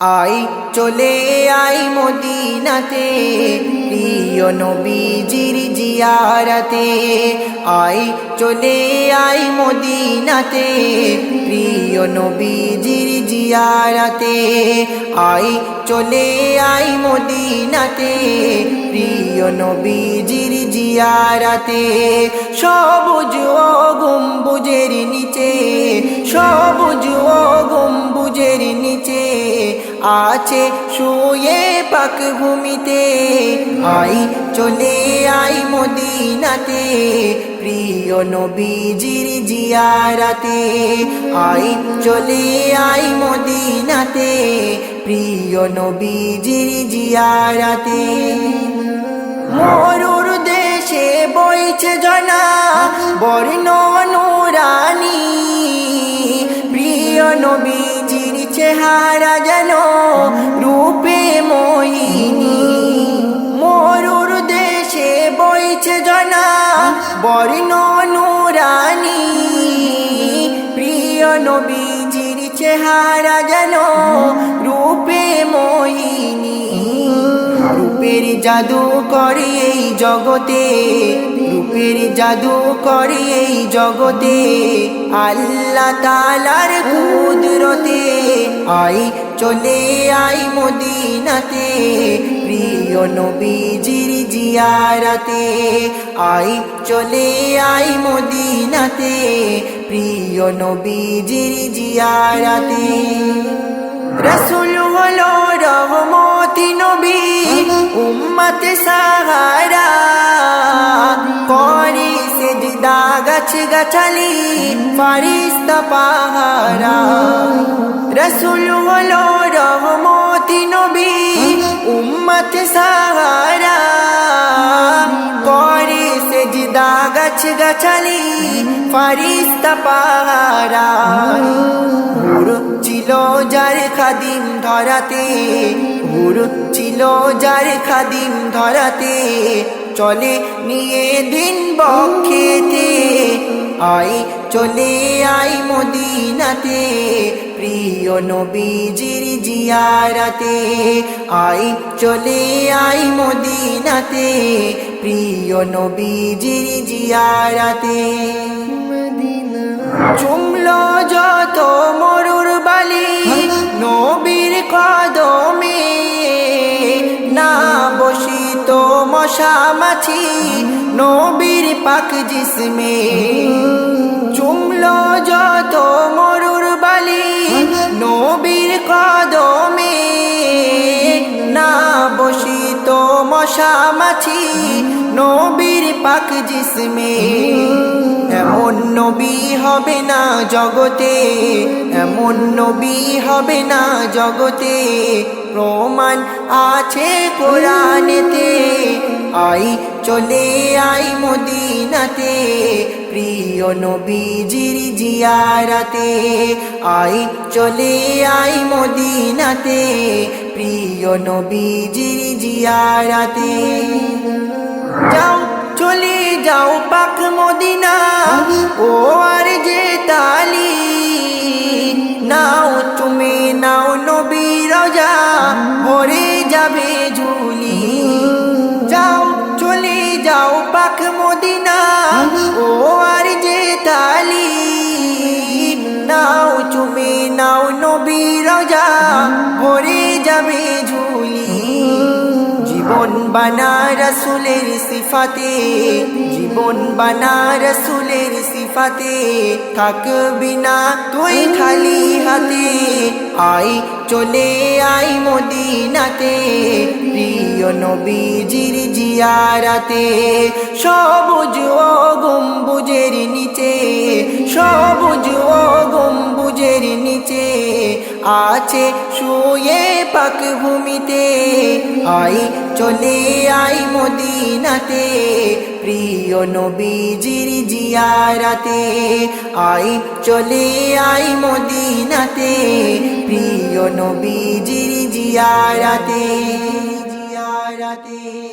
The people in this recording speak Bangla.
আই চলে আই মদিনাতে, প্রিয় নবীজির জিয়ারাতে। আই চলে আই মদিনাতে, প্রিয় নবীজির জিয়ারাতে। আই চলে আই মদিনাতে, প্রিয় নবীজির জিয়ারাতে। সবুজ ও গম্বুজের নিচে সবুজ আছে শুয়ে পাক ভূমিতে। আই চলে আই মদিনাতে, প্রিয় নবীজির জিয়ারাতে। আই চলে আই মদিনাতে, প্রিয় নবীজির জিয়ারাতে। মরুর দেশে বইছে জনা, বর্ণ অনুরানী প্রিয় নবীজির চেহারা যেন রূপে মোহিনী মরুর দেশে বইছে জনা বর্ণ অনুরানী প্রিয় নবীজির চেহারা যেন রূপে মোহিনী রূপের জাদু করে এই জগতে, রূপের জাদু করে এই জগতে, আল্লাহ তালার কুদরতে। আই চলে আই মদিনাতে, প্রিয় নবীজির জিয়ারাতে। আই চলে আই মদিনাতে, প্রিয় নবীজির জিয়ারাতে। রসুল হলো রহমতি নবী, উম্মতে সাহারা। করি সেজদা গাছ গাছালি, ফারিস্তা পাহারা। রসুল হলো রহমতি নবী উম্মতে সাহারা করে সেজদা গাছ গাছালি ফারিস্তা পাহারা হুর ছিল যার খাদিম ধরাতে ছিল যার খাদিম ধরাতে চলে নিয়ে দিন বক্ষেতে। আই চলে আই মদিনাতে প্রিয় নবীজির জিয়ারাতে। আই চলে আই মদিনাতে প্রিয় নবীজির জিয়ারাতে। চুমলো যত মরুর মশা মাছি, নবীর পাক জিসমে। চুমলো যত মরুর বালি, নবীর কদমে। না বসিত মশা মাছি, নবীর পাক জিসমে। এমন নবী হবে না জগতে, এমন নবী হবে না জগতে। প্রমাণ আছে কোরআনেতে। আই চলে আই মদিনাতে। প্রিয় নবীজির জিয়ারাতে। আই চলে আই মদিনাতে। প্রিয় নবীজির জিয়ারাতে। যাও, চলে যাও পাক মদিনা। ও আর যে তালি। নাও তুমি নাও নবী রাজা। ভরে যাবে ও আর যে তালি নাও তুমি নাও নবী রাজা, ভরে যাবে ঝুলি। জীবন বানা রসুলের সিফাতে, জীবন বানা রসুলের সিফাতে, থাকবি না তুই খালি হাতে। আই চলে আই মদিনাতে, প্রিয় নবীজির জিয়ারাতে। সবুজ আছে শুয়ে পাক ভূমিতে। আই চলে আই মদিনাতে। প্রিয় নবীজির জিয়ারাতে। আই চলে আই মদিনাতে। প্রিয় নবীজির জিয়ারাতে জিয়ারাতে।